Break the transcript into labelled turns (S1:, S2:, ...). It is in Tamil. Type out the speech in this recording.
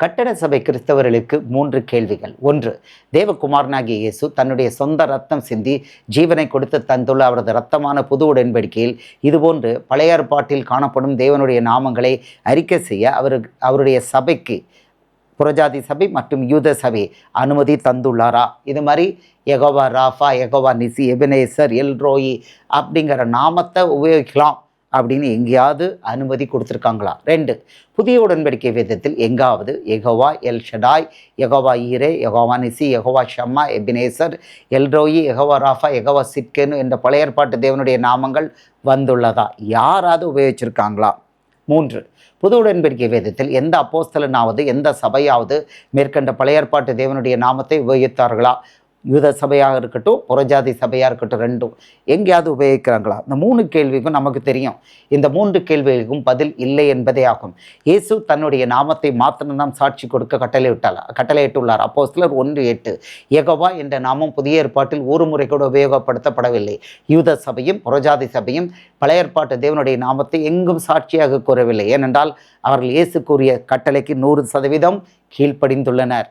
S1: கட்டட சபை கிறிஸ்தவர்களுக்கு மூன்று கேள்விகள். ஒன்று தேவகுமாரனாகிய இயேசு தன்னுடைய சொந்த ரத்தம் சிந்தி ஜீவனை கொடுத்து தந்துள்ள அவரது ரத்தமான புது உடன்படிக்கையில் இதுபோன்று பழைய ஏற்பாட்டில் காணப்படும் தேவனுடைய நாமங்களை அறிக்கை செய்ய அவர் அவருடைய சபைக்கு புறஜாதி சபை மற்றும் யூத சபை அனுமதி தந்துள்ளாரா? இது மாதிரி Jehovah Rapha Jehovah Nissi Ebenezer எல்ரோயி அப்படிங்கிற நாமத்தை உபயோகிக்கலாம். அப்படின்னு எங்கேயாவது அனுமதி கொடுத்துருக்காங்களா? ரெண்டு புதிய உடன்படிக்கை வேதத்தில் எங்காவது எகோவா எல் ஷடாய் எகோவா ஈரே எகோவா நிசி எகோவா ஷம்மா எபினேசர் எல்ரோயி எகோவா ராஃபா எகோவா சிட்கேனு என்ற பழைய ஏற்பாட்டு தேவனுடைய நாமங்கள் வந்துள்ளதா? யாராவது உபயோகிச்சிருக்காங்களா? மூன்று புது உடன்படிக்கை வேதத்தில் எந்த அப்போஸ்தலனாவது எந்த சபையாவது மேற்கண்ட பழைய ஏற்பாட்டு தேவனுடைய நாமத்தை உபயோகித்தார்களா? யூத சபையாக இருக்கட்டும் புறஜாதி சபையாக இருக்கட்டும் ரெண்டும் எங்கேயாவது உபயோகிக்கிறாங்களா? இந்த மூணு கேள்விக்கும் நமக்கு தெரியும். இந்த மூன்று கேள்விகளுக்கும் பதில் இல்லை என்பதே ஆகும். இயேசு தன்னுடைய நாமத்தை மாத்திரம்தான் சாட்சி கொடுக்க கட்டளை விட்டார் கட்டளையிட்டுள்ளார். அப்போ சிலர் ஒன்று எட்டு ஏகோவா என்ற நாமம் புதிய ஏற்பாட்டில் ஒரு முறை கூட உபயோகப்படுத்தப்படவில்லை. யூத சபையும் புறஜாதி சபையும் பழைய ஏற்பாட்டு தேவனுடைய நாமத்தை எங்கும் சாட்சியாக கூறவில்லை. ஏனென்றால் அவர்கள் இயேசு கூறிய கட்டளைக்கு நூறு சதவீதம் கீழ்ப்படிந்துள்ளனர்.